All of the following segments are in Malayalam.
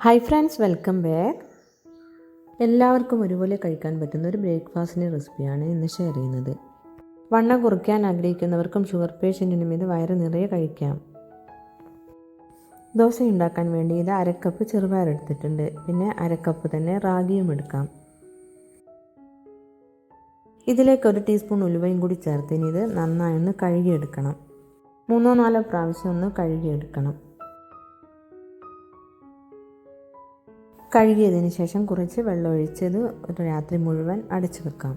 ഹായ് ഫ്രണ്ട്സ് വെൽക്കം ബാക്ക് എല്ലാവർക്കും ഒരുപോലെ കഴിക്കാൻ പറ്റുന്ന ഒരു ബ്രേക്ക്ഫാസ്റ്റിന്റെ റെസിപ്പിയാണ് ഇന്ന് ഷെയർ ചെയ്യുന്നത്. വണ്ണം കുറയ്ക്കാൻ ആഗ്രഹിക്കുന്നവർക്കും ഷുഗർ പേഷ്യന്റിനും ഇത് വയറ് നിറയെ കഴിക്കാം. ദോശ ഉണ്ടാക്കാൻ വേണ്ടി ഇത് അരക്കപ്പ് ചെറുപയർ എടുത്തിട്ടുണ്ട്. പിന്നെ അരക്കപ്പ് തന്നെ റാഗിയും എടുക്കാം. ഇതിലേക്ക് ഒരു ടീസ്പൂൺ ഉലുവയും കൂടി ചേർത്തിന് ഇത് നന്നായി ഒന്ന് കഴുകിയെടുക്കണം. മൂന്നോ നാലോ പ്രാവശ്യം ഒന്ന് കഴുകിയെടുക്കണം. കഴുകിയതിന് ശേഷം കുറച്ച് വെള്ളം ഒഴിച്ചത് ഒരു രാത്രി മുഴുവൻ അടച്ചു വെക്കാം.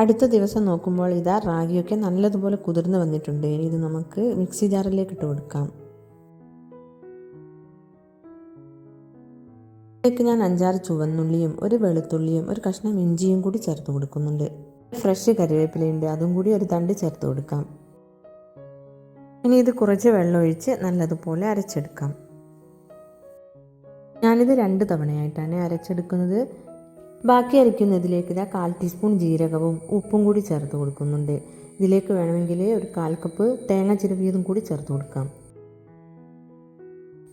അടുത്ത ദിവസം നോക്കുമ്പോൾ ഇതാ റാഗിയൊക്കെ നല്ലതുപോലെ കുതിർന്ന് വന്നിട്ടുണ്ട്. ഇനി ഇത് നമുക്ക് മിക്സി ജാറിലേക്ക് ഇട്ട് കൊടുക്കാം. ഇതിലേക്ക് ഞാൻ അഞ്ചാറ് ചുവന്നുള്ളിയും ഒരു വെളുത്തുള്ളിയും ഒരു കഷ്ണം ഇഞ്ചിയും കൂടി ചേർത്ത് കൊടുക്കുന്നുണ്ട്. ഫ്രഷ് കറിവേപ്പിലയുണ്ട് അതും കൂടി ഒരു തണ്ട് ചേർത്ത് കൊടുക്കാം. ഇനി ഇത് കുറച്ച് വെള്ളമൊഴിച്ച് നല്ലതുപോലെ അരച്ചെടുക്കാം. ഞാനിത് രണ്ട് തവണയായിട്ടാണ് അരച്ചെടുക്കുന്നത്. ബാക്കി അരയ്ക്കുന്നതിലേക്ക് ഇതാ കാൽ ടീസ്പൂൺ ജീരകവും ഉപ്പും കൂടി ചേർത്ത് കൊടുക്കുന്നുണ്ട്. ഇതിലേക്ക് വേണമെങ്കിൽ ഒരു കാൽ കപ്പ് തേങ്ങ ചിരവിയതും കൂടി ചേർത്ത് കൊടുക്കാം.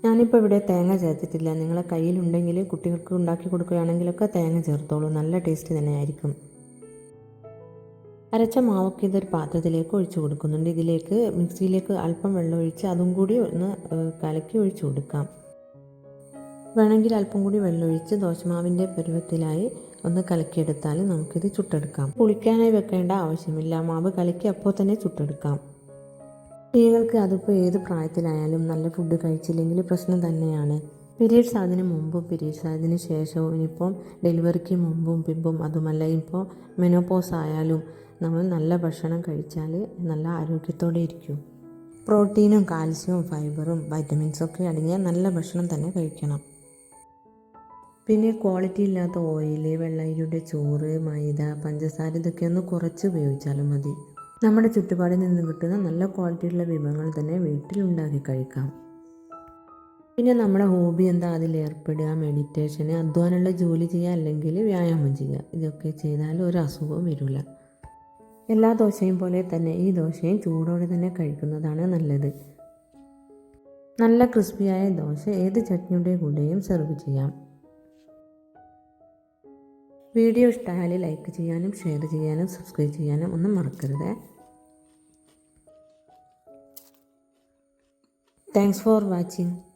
ഞാനിപ്പോൾ ഇവിടെ തേങ്ങ ചേർത്തിട്ടില്ല. നിങ്ങളെ കയ്യിലുണ്ടെങ്കിൽ കുട്ടികൾക്ക് ഉണ്ടാക്കി കൊടുക്കുകയാണെങ്കിലൊക്കെ തേങ്ങ ചേർത്തോളൂ. നല്ല ടേസ്റ്റ് തന്നെയായിരിക്കും. അരച്ച മാവൊക്കെ ഇതൊരു പാത്രത്തിലേക്ക് ഒഴിച്ചു കൊടുക്കുന്നുണ്ട്. ഇതിലേക്ക് മിക്സിയിലേക്ക് അല്പം വെള്ളം ഒഴിച്ച് അതും കൂടി ഒന്ന് കലക്കി ഒഴിച്ചു കൊടുക്കാം. വേണമെങ്കിൽ അല്പം കൂടി വെള്ളം ഒഴിച്ച് ദോശമാവിന്റെ പരുവത്തിലായി ഒന്ന് കലക്കിയെടുത്താൽ നമുക്കിത് ചുട്ടെടുക്കാം. പുളിക്കാനായി വെക്കേണ്ട ആവശ്യമില്ല. മാവ് കലക്കി അപ്പോൾ തന്നെ ചുട്ടെടുക്കാം. സ്ത്രീകൾക്ക് അതിപ്പോൾ ഏത് പ്രായത്തിലായാലും നല്ല ഫുഡ് കഴിച്ചില്ലെങ്കിൽ പ്രശ്നം തന്നെയാണ്. പീരീഡ്സ് അതിന് മുമ്പും പീരീഡ്സ് അതിന് ശേഷവും ഇനിയിപ്പം ഡെലിവറിക്ക് മുമ്പും പിമ്പും അതുമല്ല ഇപ്പോൾ മെനോപോസ് ആയാലും നമ്മൾ നല്ല ഭക്ഷണം കഴിച്ചാൽ നല്ല ആരോഗ്യത്തോടെ ഇരിക്കും. പ്രോട്ടീനും കാൽസ്യവും ഫൈബറും വൈറ്റമിൻസും ഒക്കെ അടങ്ങിയ നല്ല ഭക്ഷണം തന്നെ കഴിക്കണം. പിന്നെ ക്വാളിറ്റി ഇല്ലാത്ത ഓയിൽ വെള്ളരിയുടെ ചോറ് മൈദ പഞ്ചസാര ഇതൊക്കെ ഒന്ന് കുറച്ച് ഉപയോഗിച്ചാലും മതി. നമ്മുടെ ചുറ്റുപാടിൽ നിന്ന് കിട്ടുന്ന നല്ല ക്വാളിറ്റിയുള്ള വിഭവങ്ങൾ തന്നെ വീട്ടിലുണ്ടാക്കി കഴിക്കാം. പിന്നെ നമ്മുടെ ഹോബി എന്താ? അതിൽ ഏർപ്പെടുക മെഡിറ്റേഷന് അധ്വാനമുള്ള ജോലി ചെയ്യുക അല്ലെങ്കിൽ വ്യായാമം ചെയ്യുക. ഇതൊക്കെ ചെയ്താൽ ഒരു അസുഖവും വരില്ല. എല്ലാ ദോശയും പോലെ തന്നെ ഈ ദോശയും ചൂടോടെ തന്നെ കഴിക്കുന്നതാണ് നല്ലത്. നല്ല ക്രിസ്പിയായ ദോശ ഏത് ചട്നിയുടെ കൂടെയും സെർവ് ചെയ്യാം. വീഡിയോ ഇഷ്ടമായാൽ ലൈക്ക് ചെയ്യാനും ഷെയർ ചെയ്യാനും സബ്സ്ക്രൈബ് ചെയ്യാനും ഒന്നും മറക്കരുത്. Thanks for watching